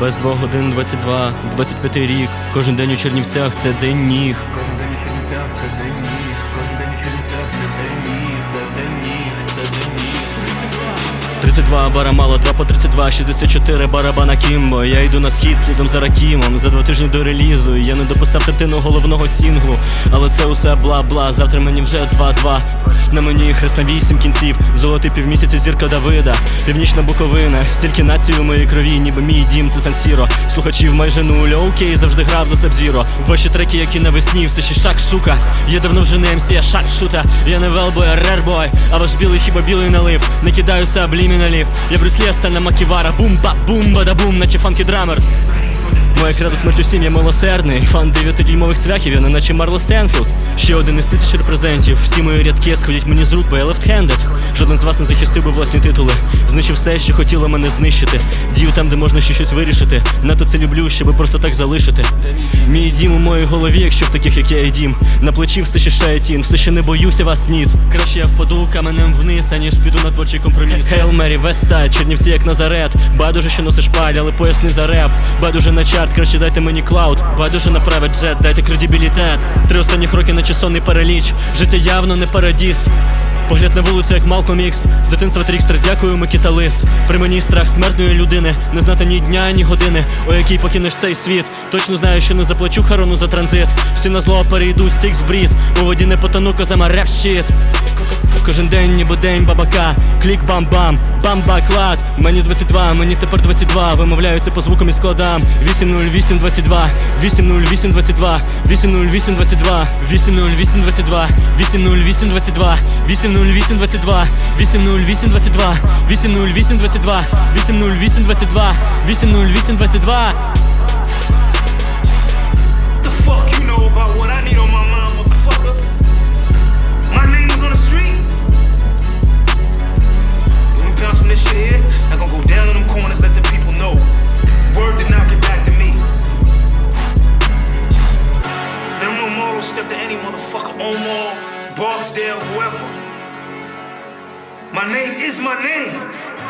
Без 2 годин 22, 25 рік. Кожен день у Чернівцях це день ніг. Кожен день у Чернівцях це день ніг, 32 бара мало, 2 по 32, 64 барабана Кімбо. Я йду на схід слідом за Ракімом. За два тижні до релізу Я не дописав третину головного сінглу Але це усе бла-бла, завтра мені вже 2-2 На мені хрест на вісім кінців. Золотий півмісяця зірка Давида. Північна Буковина, стільки націй у моїй крові, ніби мій дім, це Сан-Сіро. Слухачів майже нуль, окей, завжди грав за Сабзіро. Ваші треки, які навесні, все ще шак шука Я давно вже не МС, я шак шута Я не велбой, рербой. А ваш білий хіба білий налив. Не кидаю саблі королів. Я брюслі, сцена маківара, бум-ба, бум-ба-да-бум, наче фанкі драмер Моя кредо смерть усім я милосердний. Фан 9-дюймових цвяхів, я не наче Марло Стенфілд. Ще один із тисяч репрезентів. Всі мої рядки сходять мені з рук, бо я лефтхендед Жоден з вас не захистив би власні титули. Знищив все, що хотіло мене знищити. Дію там, де можна ще щось вирішити. Надто це люблю, щоби просто так залишити. Мій дім у моїй голові, якщо в таких, як я і дім. На плечі все ще шає тін, все ще не боюся вас ніц. Краще я впаду каменем вниз, аніж піду на творчий компроміс. Хейл Мері, Вестсайд, Чернівці як Назарет. Байдуже, що носиш паль, але поясни за реп. Байдуже на чарт, краще дайте мені клауд Байдуже на private джет, дайте кредибілітет. Три останніх роки наче сонний параліч. Життя явно не парадіс. Погляд на вулицю, як Малком Ікс. З дитинства Трікстер, дякую, Микита Лис. При мені страх смертної людини. Не знати ні дня, ні години О якій покинеш цей світ. Точно знаю, що не заплачу харону за транзит. Всі на зло перейду, стікс в брід У воді не потону, козама реп щит. Кожен день, ніби день бабака, клік бам-бам, бам-баклад Мені 22, мені тепер 22 Вимовляю по звукам і складам 808, 22 808, 22 808, 22 808, 22 808, 22 808, 808, 22 808, 22 808, 22 808, 22 moral to any motherfucker, Omar, Barksdale, whoever. My name is my name.